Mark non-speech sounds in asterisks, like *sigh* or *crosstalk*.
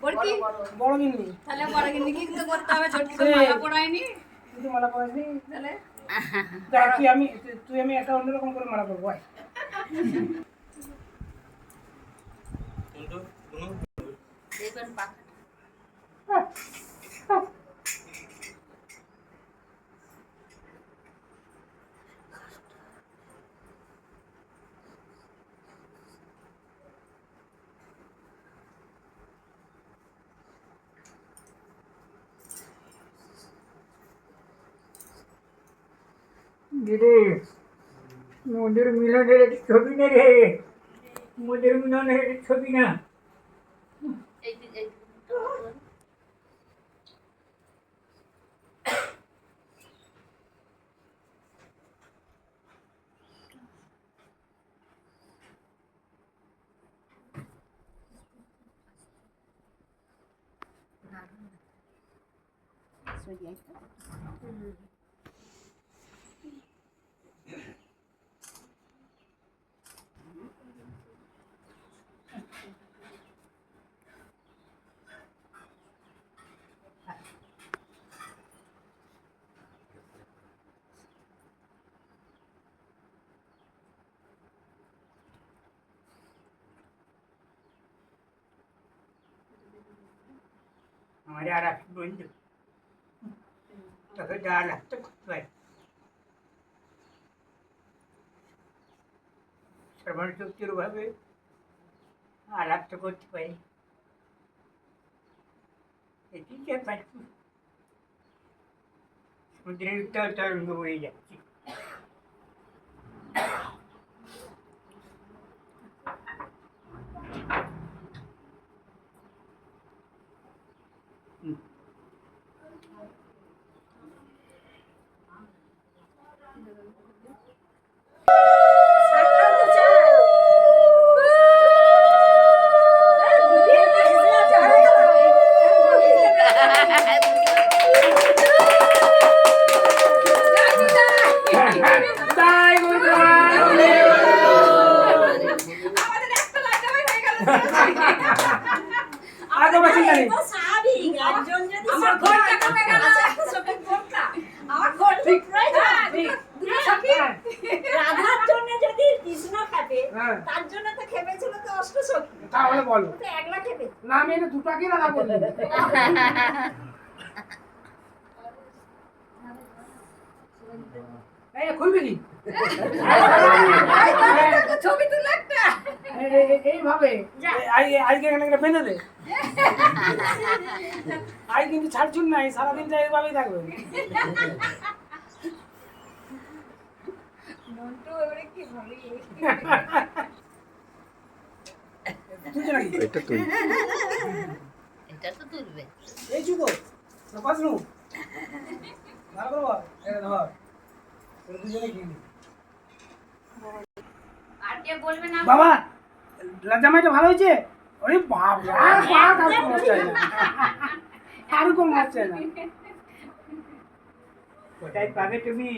বড় কি? কিন্তু করতে হবে? মালা কিন্তু মালা তাহলে? তুই আমি তুই আমি একটা অন্যরকম করে মালা করব আয়। পাখা। দিদি মোদের মিলনের একটি ছবি না রে মোদের মিলনের একটি ছবি না ações de Olha, era que bonito. যা লাগতো করতে পারি শ্রবণ শক্তির ভাবে আলাপ তো করতে পারি এটি যে পারছি সমুদ্রের উত্তর তরঙ্গ বয়ে যাচ্ছে তাই আমার ঘরটা কমে গেল? সত্যি ঘরটা। আমার ঘর ঠিক দুটো সখী। রাধার জন্য যদি কৃষ্ণ খাবে হ্যাঁ। তার জন্য তো খেপেছিল তো অষ্ট তাহলে বলো। তো একলা খেপে। না আমি এটা রাধা *laughs* এই খুলবি কি *laughs* ছবি তুলে একটা এই- এই- এইভাবে। আজকে এখানে একটা বেঁধে দে। *laughs* আই কিন্তু ছাড়ছুন নাই সারাদিন যা এইভাবেই থাকবে। এটা তুই এটা তো তুলবে। এই ভালো এটা ধর। দুজনে বাবা! জামাইটা ভালো হয়েছে? ওরে বাবা আর পাক আর না। আর পাবে তুমি?